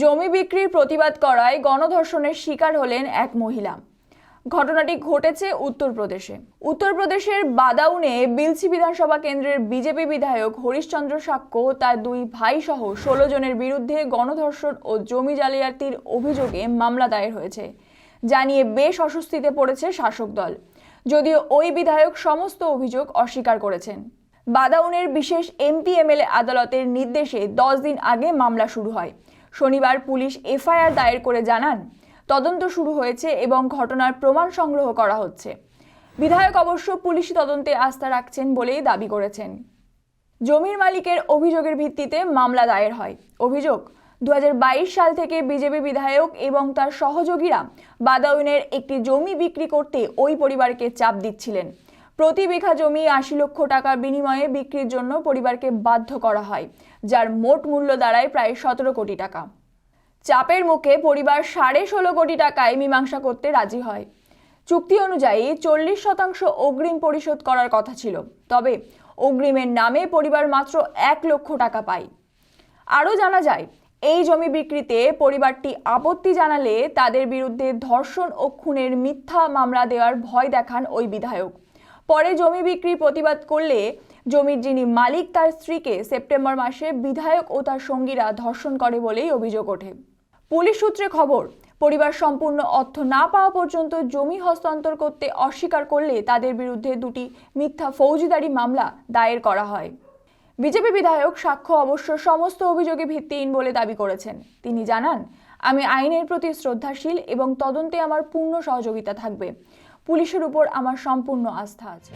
জমি বিক্রির প্রতিবাদ করায় গণধর্ষণের শিকার হলেন এক মহিলা। ঘটনাটি ঘটেছে উত্তরপ্রদেশে। উত্তরপ্রদেশের বাদাউনে বিলসি বিধানসভা কেন্দ্রের বিজেপি বিধায়ক হরিশ্চন্দ্র সাক্ষ্য তার দুই ভাই সহ ষোলো জনের বিরুদ্ধে গণধর্ষণ ও জমি জালিয়াতির অভিযোগে মামলা দায়ের হয়েছে। জানিয়ে বেশ অস্বস্তিতে পড়েছে শাসক দল। যদিও ওই বিধায়ক সমস্ত অভিযোগ অস্বীকার করেছেন। বাদাউনের বিশেষ এমপি এমএলএ আদালতের নির্দেশে দশ দিন আগে মামলা শুরু হয়। শনিবার পুলিশ এফআইআর দায়ের করে জানান, তদন্ত শুরু হয়েছে এবং ঘটনার প্রমাণ সংগ্রহ করা হচ্ছে। বিধায়ক অবশ্য পুলিশি তদন্তে আস্থা রাখছেন বলেই দাবি করেছেন। জমির মালিকের অভিযোগের ভিত্তিতে মামলা দায়ের হয়। অভিযোগ দু হাজার বাইশ সাল থেকে বিজেপি বিধায়ক এবং তার সহযোগীরা বাদাউনের একটি জমি বিক্রি করতে ওই পরিবারকে চাপ দিচ্ছিলেন। প্রতি বিঘা জমি আশি লক্ষ টাকার বিনিময়ে বিক্রির জন্য পরিবারকে বাধ্য করা হয়, যার মোট মূল্য দাঁড়ায় প্রায় সতেরো কোটি টাকা। চাপের মুখে পরিবার সাড়ে ষোলো কোটি টাকায় মীমাংসা করতে রাজি হয়। চুক্তি অনুযায়ী চল্লিশ শতাংশ অগ্রিম পরিশোধ করার কথা ছিল, তবে অগ্রিমের নামে পরিবার মাত্র এক লক্ষ টাকা পায়। আরও জানা যায়, এই জমি বিক্রিতে পরিবারটি আপত্তি জানালে তাদের বিরুদ্ধে ধর্ষণ ও খুনের মিথ্যা মামলা দেওয়ার ভয় দেখান ওই বিধায়ক। পরে জমি বিক্রি প্রতিবাদ করলে জমির যিনি মালিক, তার স্ত্রীকে সেপ্টেম্বর মাসে বিধায়ক ও তার সঙ্গীরা ধর্ষণ করে বলেই অভিযোগ ওঠে। পুলিশ সূত্রে খবর, পরিবার সম্পূর্ণ অর্থ না পাওয়া পর্যন্ত জমি হস্তান্তর করতে অস্বীকার করলে তাদের বিরুদ্ধে দুটি মিথ্যা ফৌজদারি মামলা দায়ের করা হয়। বিজেপি বিধায়ক সাক্ষ্য অবশ্য সমস্ত অভিযোগে ভিত্তিহীন বলে দাবি করেছেন। তিনি জানান, আমি আইনের প্রতি শ্রদ্ধাশীল এবং তদন্তে আমার পূর্ণ সহযোগিতা থাকবে। পুলিশের উপর আমার সম্পূর্ণ আস্থা আছে।